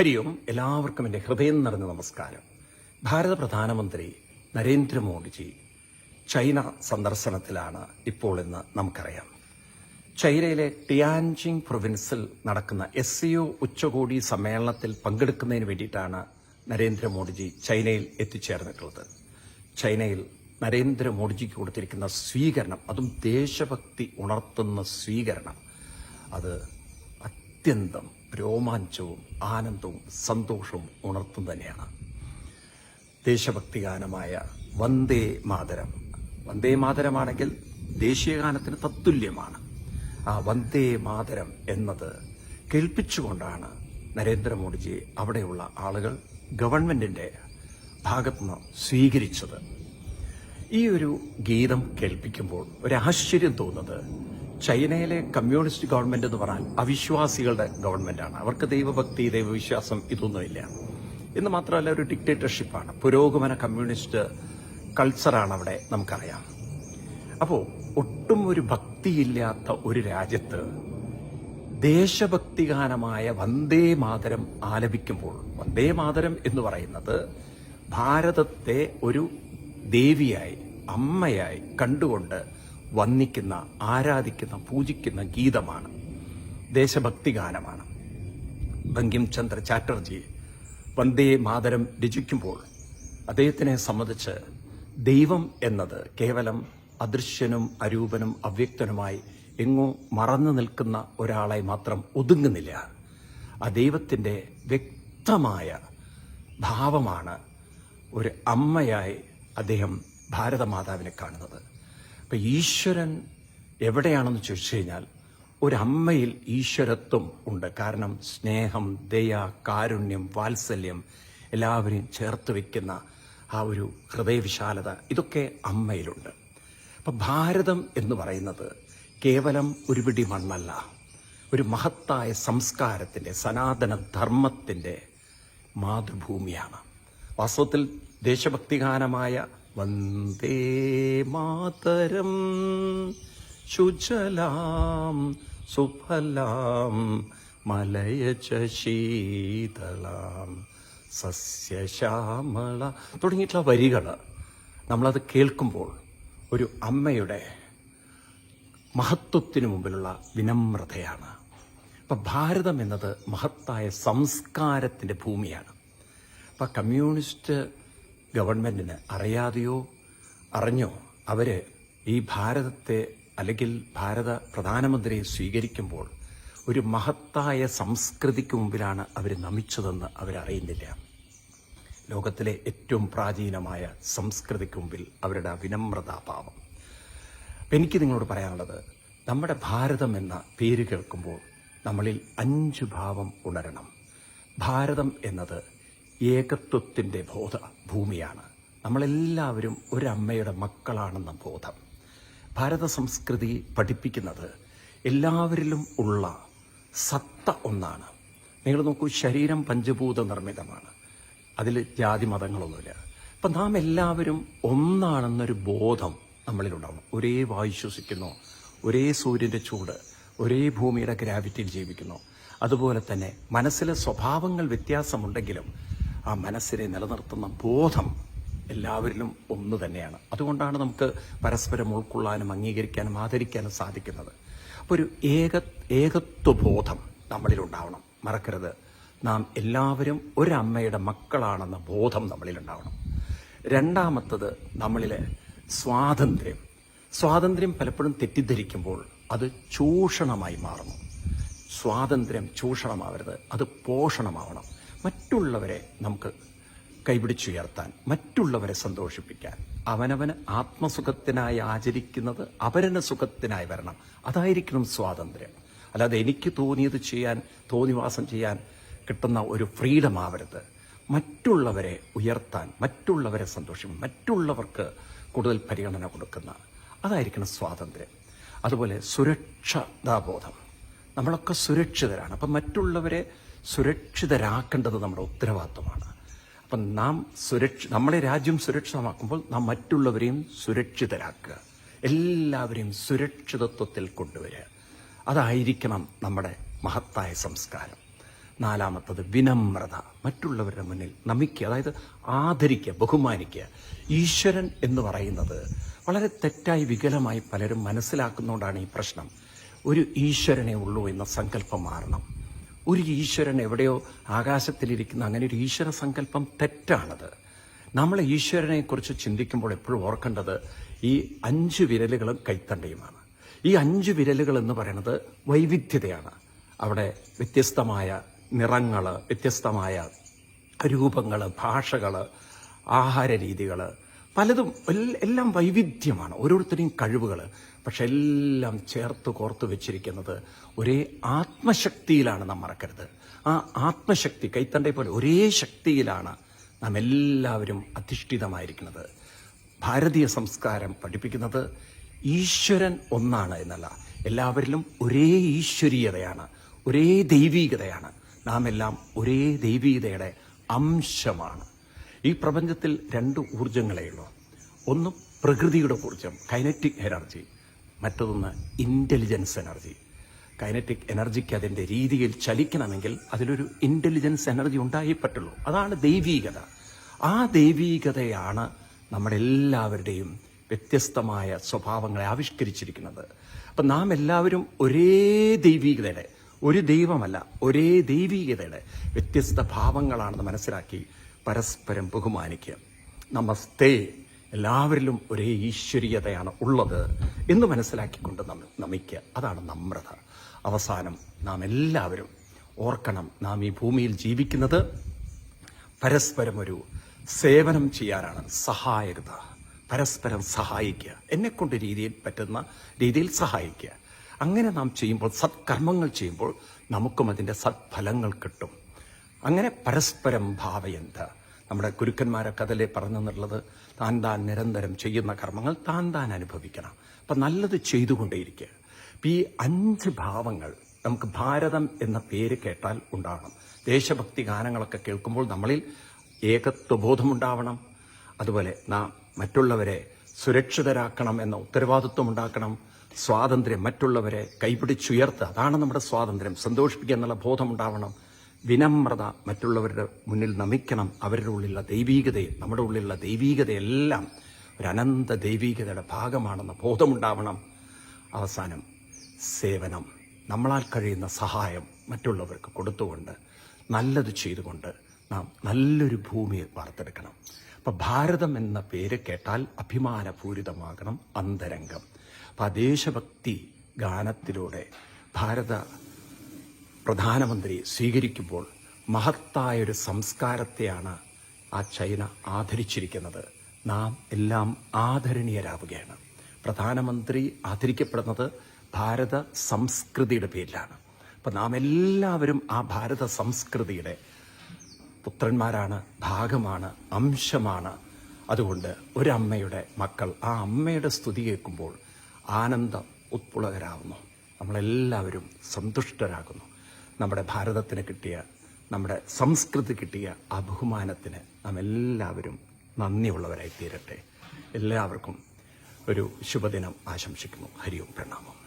ഹരി ഓം എല്ലാവർക്കും എന്റെ ഹൃദയം നിറഞ്ഞ നമസ്കാരം. ഭാരത പ്രധാനമന്ത്രി നരേന്ദ്രമോദിജി ചൈന സന്ദർശനത്തിലാണ് ഇപ്പോൾ എന്ന് നമുക്കറിയാം. ചൈനയിലെ ടിയാൻജിങ് പ്രൊവിൻസിൽ നടക്കുന്ന എസ് സിഒ ഉച്ചകോടി സമ്മേളനത്തിൽ പങ്കെടുക്കുന്നതിന് വേണ്ടിയിട്ടാണ് നരേന്ദ്രമോദിജി ചൈനയിൽ എത്തിച്ചേർന്നിട്ടുള്ളത്. ചൈനയിൽ നരേന്ദ്രമോദിജിക്ക് കൊടുത്തിരിക്കുന്ന സ്വീകരണം അതും ദേശഭക്തി ഉണർത്തുന്ന സ്വീകരണം അത് അത്യന്തം രോമാഞ്ചവും ആനന്ദവും സന്തോഷവും ഉണർത്തും തന്നെയാണ്. ദേശഭക്തി ഗാനമായ വന്ദേ മാതരം. വന്ദേ മാതരമാണെങ്കിൽ ദേശീയഗാനത്തിന് തത്തുല്യമാണ്. ആ വന്ദേ മാതരം എന്നത് കേൾപ്പിച്ചുകൊണ്ടാണ് നരേന്ദ്രമോദിജി അവിടെയുള്ള ആളുകൾ ഗവൺമെന്റിന്റെ ഭാഗത്തുനിന്ന് സ്വീകരിച്ചത്. ഈ ഒരു ഗീതം കേൾപ്പിക്കുമ്പോൾ ഒരു ആശ്ചര്യം തോന്നുന്നത് ചൈനയിലെ കമ്മ്യൂണിസ്റ്റ് ഗവൺമെന്റ് എന്ന് പറഞ്ഞാൽ അവിശ്വാസികളുടെ ഗവൺമെന്റാണ് അവർക്ക് ദൈവഭക്തി ദൈവവിശ്വാസം ഇതൊന്നുമില്ല എന്ന് മാത്രമല്ല ഒരു ഡിക്റ്റേറ്റർഷിപ്പാണ് പുരോഗമന കമ്മ്യൂണിസ്റ്റ് കൾച്ചറാണ് അവിടെ നമുക്കറിയാം. അപ്പോൾ ഒട്ടും ഒരു ഭക്തിയില്ലാത്ത ഒരു രാജ്യത്ത് ദേശഭക്തിഗാനമായ വന്ദേ മാതരം ആലപിക്കുമ്പോൾ വന്ദേ മാതരം എന്ന് പറയുന്നത് ഭാരതത്തെ ഒരു ദേവിയായി അമ്മയായി കണ്ടുകൊണ്ട് വന്ദിക്കുന്ന ആരാധിക്കുന്ന പൂജിക്കുന്ന ഗീതമാണ്. ദേശഭക്തി ഗാനമാണ്. ബങ്കിം ചന്ദ്ര ചാറ്റർജി വന്ദേ മാതരം രചിക്കുമ്പോൾ അദ്ദേഹത്തിനെ സംബന്ധിച്ച് ദൈവം എന്നത് കേവലം അദൃശ്യനും അരൂപനും അവ്യക്തനുമായി എങ്ങോ മറന്നു നിൽക്കുന്ന ഒരാളെ മാത്രം ഒതുങ്ങുന്നില്ല. ആ ദൈവത്തിന്റെ വ്യക്തമായ ഭാവമാണ് ഒരു അമ്മയായി അദ്ദേഹം ഭാരതമാതാവിനെ കാണുന്നത്. അപ്പൊ ഈശ്വരൻ എവിടെയാണെന്ന് ചോദിച്ചു കഴിഞ്ഞാൽ ഒരമ്മയിൽ ഈശ്വരത്വം ഉണ്ട്. കാരണം സ്നേഹം ദയ കാരുണ്യം വാത്സല്യം എല്ലാവരെയും ചേർത്ത് വെക്കുന്ന ആ ഒരു ഹൃദയവിശാലത ഇതൊക്കെ അമ്മയിലുണ്ട്. അപ്പൊ ഭാരതം എന്ന് പറയുന്നത് കേവലം ഒരു പിടി മണ്ണല്ല. ഒരു മഹത്തായ സംസ്കാരത്തിന്റെ സനാതന ധർമ്മത്തിന്റെ മാതൃഭൂമിയാണ്. വാസ്തവത്തിൽ ദേശഭക്തിഗാനമായ വന്ദേ മാതരം. ശുചലാം സുഫലാം മലയച ശീതളാം. സസ്യശ്യാമള. തുടങ്ങിയിട്ടുള്ള വരികൾ നമ്മളത് കേൾക്കുമ്പോൾ ഒരു അമ്മയുടെ മഹത്വത്തിനു മുമ്പിലുള്ള വിനമ്രതയാണ്. ഇപ്പം ഭാരതം എന്നത് മഹത്തായ സംസ്കാരത്തിന്റെ ഭൂമിയാണ്. ഇപ്പം കമ്മ്യൂണിസ്റ്റ് ഗവൺമെന്റിന് അറിയാതെയോ അറിഞ്ഞോ അവർ ഈ ഭാരതത്തെ അല്ലെങ്കിൽ ഭാരത പ്രധാനമന്ത്രിയെ സ്വീകരിക്കുമ്പോൾ ഒരു മഹത്തായ സംസ്കൃതിക്ക് മുമ്പിലാണ് അവർ നമിച്ചതെന്ന് അവരറിയുന്നില്ല. ലോകത്തിലെ ഏറ്റവും പ്രാചീനമായ സംസ്കൃതിക്ക് മുമ്പിൽ അവരുടെ വിനമ്രതാഭാവം എനിക്ക് നിങ്ങളോട് പറയാനുള്ളത് നമ്മുടെ ഭാരതം എന്ന പേര് കേൾക്കുമ്പോൾ നമ്മളിൽ അഞ്ചു ഭാവം ഉണരണം. ഭാരതം എന്നത് ഏകത്വത്തിന്റെ ബോധ ഭൂമിയാണ്. നമ്മളെല്ലാവരും ഒരമ്മയുടെ മക്കളാണെന്ന ബോധം. ഭാരത സംസ്കൃതി പഠിപ്പിക്കുന്നത് എല്ലാവരിലും ഉള്ള സത്ത ഒന്നാണ്. നിങ്ങൾ നോക്കൂ ശരീരം പഞ്ചഭൂത നിർമ്മിതമാണ്. അതിൽ ജാതി മതങ്ങളൊന്നുമില്ല. അപ്പം നാം എല്ലാവരും ഒന്നാണെന്നൊരു ബോധം നമ്മളിലുണ്ടാവണം. ഒരേ വായു ശ്വസിക്കുന്നു ഒരേ സൂര്യന്റെ ചൂട് ഒരേ ഭൂമിയുടെ ഗ്രാവിറ്റിയിൽ ജീവിക്കുന്നു. അതുപോലെ തന്നെ മനസ്സിലെ സ്വഭാവങ്ങൾ വ്യത്യാസമുണ്ടെങ്കിലും ആ മനസ്സിനെ നിലനിർത്തുന്ന ബോധം എല്ലാവരിലും ഒന്ന് തന്നെയാണ്. അതുകൊണ്ടാണ് നമുക്ക് പരസ്പരം ഉൾക്കൊള്ളാനും അംഗീകരിക്കാനും ആദരിക്കാനും സാധിക്കുന്നത്. അപ്പോൾ ഒരു ഏക ഏകത്വബോധം നമ്മളിലുണ്ടാവണം. മറക്കരുത്. നാം എല്ലാവരും ഒരമ്മയുടെ മക്കളാണെന്ന ബോധം നമ്മളിലുണ്ടാവണം. രണ്ടാമത്തത് നമ്മളിലെ സ്വാതന്ത്ര്യം. സ്വാതന്ത്ര്യം പലപ്പോഴും തെറ്റിദ്ധരിക്കുമ്പോൾ അത് ചൂഷണമായി മാറുന്നു. സ്വാതന്ത്ര്യം ചൂഷണമാവരുത്. അത് പോഷണമാവണം. മറ്റുള്ളവരെ നമുക്ക് കൈപിടിച്ചുയർത്താൻ മറ്റുള്ളവരെ സന്തോഷിപ്പിക്കാൻ. അവനവന് ആത്മസുഖത്തിനായി ആചരിക്കുന്നത് അപരന സുഖത്തിനായി വരണം. അതായിരിക്കണം സ്വാതന്ത്ര്യം. അല്ലാതെ എനിക്ക് തോന്നിയത് ചെയ്യാൻ തോന്നിവാസം ചെയ്യാൻ കിട്ടുന്ന ഒരു ഫ്രീഡം ആവരുത്. മറ്റുള്ളവരെ ഉയർത്താൻ മറ്റുള്ളവരെ സന്തോഷിക്കും മറ്റുള്ളവർക്ക് കൂടുതൽ പരിഗണന കൊടുക്കുന്ന അതായിരിക്കണം സ്വാതന്ത്ര്യം. അതുപോലെ സുരക്ഷതാബോധം. നമ്മളൊക്കെ സുരക്ഷിതരാണ്. അപ്പം മറ്റുള്ളവരെ സുരക്ഷിതരാക്കേണ്ടത് നമ്മുടെ ഉത്തരവാദിത്വമാണ്. അപ്പം നാം സുരക്ഷ നമ്മളെ രാജ്യം സുരക്ഷിതമാക്കുമ്പോൾ നാം മറ്റുള്ളവരെയും സുരക്ഷിതരാക്കുക. എല്ലാവരെയും സുരക്ഷിതത്വത്തിൽ കൊണ്ടുവരിക. അതായിരിക്കണം നമ്മുടെ മഹത്തായ സംസ്കാരം. നാലാമത്തത് വിനമ്രത. മറ്റുള്ളവരുടെ മുന്നിൽ നമിക്കുക അതായത് ആദരിക്കുക ബഹുമാനിക്കുക. ഈശ്വരൻ എന്ന് പറയുന്നത് വളരെ തെറ്റായി വികലമായി പലരും മനസ്സിലാക്കുന്നതുകൊണ്ടാണ് ഈ പ്രശ്നം. ഒരു ഈശ്വരനെ ഉള്ളൂ എന്ന സങ്കല്പം മാറണം. ഒരു ഈശ്വരൻ എവിടെയോ ആകാശത്തിലിരിക്കുന്ന അങ്ങനെ ഒരു ഈശ്വര സങ്കല്പം തെറ്റാണത്. നമ്മൾ ഈശ്വരനെക്കുറിച്ച് ചിന്തിക്കുമ്പോൾ എപ്പോഴും ഓർക്കേണ്ടത് ഈ അഞ്ച് വിരലുകളും കൈത്തണ്ടയുമാണ്. ഈ അഞ്ച് വിരലുകൾ എന്ന് പറയുന്നത് വൈവിധ്യതയാണ്. അവിടെ വ്യത്യസ്തമായ നിറങ്ങൾ വ്യത്യസ്തമായ രൂപങ്ങൾ ഭാഷകൾ ആഹാര രീതികൾ പലതും എല്ലാം വൈവിധ്യമാണ്. ഓരോരുത്തരെയും കഴിവുകൾ പക്ഷെ എല്ലാം ചേർത്ത് കോർത്ത് വെച്ചിരിക്കുന്നത് ഒരേ ആത്മശക്തിയിലാണ് നാം മറക്കരുത്. ആ ആത്മശക്തി കൈത്തണ്ടയെ പോലെ ഒരേ ശക്തിയിലാണ് നാം എല്ലാവരും അധിഷ്ഠിതമായിരിക്കുന്നത്. ഭാരതീയ സംസ്കാരം പഠിപ്പിക്കുന്നത് ഈശ്വരൻ ഒന്നാണ് എന്നല്ല. എല്ലാവരിലും ഒരേ ഈശ്വരീയതയാണ് ഒരേ ദൈവീകതയാണ്. നാം എല്ലാം ഒരേ ദൈവീകതയുടെ അംശമാണ്. ഈ പ്രപഞ്ചത്തിൽ രണ്ട് ഊർജങ്ങളേ ഉള്ളൂ. ഒന്ന് പ്രകൃതിയുടെ ഊർജം കൈനറ്റിക് എനർജി മറ്റൊന്ന് ഇന്റലിജൻസ് എനർജി കൈനറ്റിക് എനർജിക്ക് അതിന്റെ രീതിയിൽ ചലിക്കണമെങ്കിൽ അതിലൊരു ഇന്റലിജൻസ് എനർജി ഉണ്ടായേ പറ്റുള്ളൂ. അതാണ് ദൈവീകത. ആ ദൈവീകതയാണ് നമ്മുടെ എല്ലാവരുടെയും വ്യത്യസ്തമായ സ്വഭാവങ്ങളെ ആവിഷ്കരിച്ചിരിക്കുന്നത്. അപ്പം നാം എല്ലാവരും ഒരേ ദൈവീകതയുടെ ഒരു ദൈവമല്ല ഒരേ ദൈവീകതയുടെ വ്യത്യസ്ത ഭാവങ്ങളാണെന്ന് മനസ്സിലാക്കി പരസ്പരം ബഹുമാനിക്കുക. നമസ്തേ. എല്ലാവരിലും ഒരേ ഈശ്വരീയതയാണ് ഉള്ളത് എന്ന് മനസ്സിലാക്കിക്കൊണ്ട് നമിക്കുക. അതാണ് നമ്രത. അവസാനം നാം എല്ലാവരും ഓർക്കണം നാം ഈ ഭൂമിയിൽ ജീവിക്കുന്നത് പരസ്പരം ഒരു സേവനം ചെയ്യാനാണ്. സഹായകത പരസ്പരം സഹായിക്കുക. എന്നെക്കൊണ്ട് രീതിയിൽ പറ്റുന്ന രീതിയിൽ സഹായിക്കുക. അങ്ങനെ നാം ചെയ്യുമ്പോൾ സത്കർമ്മങ്ങൾ ചെയ്യുമ്പോൾ നമുക്കും അതിന്റെ സത്ഫലങ്ങൾ കിട്ടും. അങ്ങനെ പരസ്പരം ഭാവയന്ത നമ്മുടെ ഗുരുക്കന്മാരൊക്കെ അതിലെ പറഞ്ഞെന്നുള്ളത് താൻ താൻ നിരന്തരം ചെയ്യുന്ന കർമ്മങ്ങൾ താൻ താൻ അനുഭവിക്കണം. അപ്പം നല്ലത് ചെയ്തുകൊണ്ടേയിരിക്കുക. അപ്പം ഈ അഞ്ച് ഭാവങ്ങൾ നമുക്ക് ഭാരതം എന്ന പേര് കേട്ടാൽ ഉണ്ടാകണം ദേശഭക്തി ഗാനങ്ങളൊക്കെ കേൾക്കുമ്പോൾ നമ്മളിൽ ഏകത്വബോധമുണ്ടാവണം. അതുപോലെ നാം മറ്റുള്ളവരെ സുരക്ഷിതരാക്കണം എന്ന ഉത്തരവാദിത്വം ഉണ്ടാക്കണം സ്വാതന്ത്ര്യം മറ്റുള്ളവരെ കൈപിടിച്ചുയർത്തുക. അതാണ് നമ്മുടെ സ്വാതന്ത്ര്യം. സന്തോഷിപ്പിക്കുക എന്നുള്ള ബോധമുണ്ടാവണം. വിനമ്രത മറ്റുള്ളവരുടെ മുന്നിൽ നമിക്കണം. അവരുടെ ഉള്ളിലുള്ള ദൈവീകതയെ നമ്മുടെ ഉള്ളിലുള്ള ദൈവീകതയെല്ലാം ഒരു അനന്ത ദൈവീകതയുടെ ഭാഗമാണെന്ന ബോധമുണ്ടാവണം. അവസാനം സേവനം. നമ്മളാൽ കഴിയുന്ന സഹായം മറ്റുള്ളവർക്ക് കൊടുത്തുകൊണ്ട് നല്ലത് ചെയ്തുകൊണ്ട് നാം നല്ലൊരു ഭൂമിയെ വാർത്തെടുക്കണം. അപ്പം ഭാരതം എന്ന പേര് കേട്ടാൽ അഭിമാനപൂരിതമാകണം അന്തരംഗം. അപ്പം ആ ദേശഭക്തി ഗാനത്തിലൂടെ ഭാരത പ്രധാനമന്ത്രി സ്വീകരിക്കുമ്പോൾ മഹത്തായൊരു സംസ്കാരത്തെയാണ് ആ ചൈന ആദരിച്ചിരിക്കുന്നത്. നാം എല്ലാം ആദരണീയരാവുകയാണ്. പ്രധാനമന്ത്രി ആദരിക്കപ്പെടുന്നത് ഭാരത സംസ്കൃതിയുടെ പേരിലാണ്. അപ്പം നാം എല്ലാവരും ആ ഭാരത സംസ്കൃതിയുടെ പുത്രന്മാരാണ് ഭാഗമാണ് അംശമാണ്. അതുകൊണ്ട് ഒരമ്മയുടെ മക്കൾ ആ അമ്മയുടെ സ്തുതി കേൾക്കുമ്പോൾ ആനന്ദം ഉത്പുളകരാകുന്നു നമ്മളെല്ലാവരും സന്തുഷ്ടരാകുന്നു. നമ്മുടെ ഭാരതത്തിന് കിട്ടിയ നമ്മുടെ സംസ്കൃതി കിട്ടിയ ആ ബഹുമാനത്തിന് നാം എല്ലാവരും നന്ദിയുള്ളവരായി തീരട്ടെ എല്ലാവർക്കും ഒരു ശുഭദിനം ആശംസിക്കുന്നു. ഹരിയും പ്രണാമം.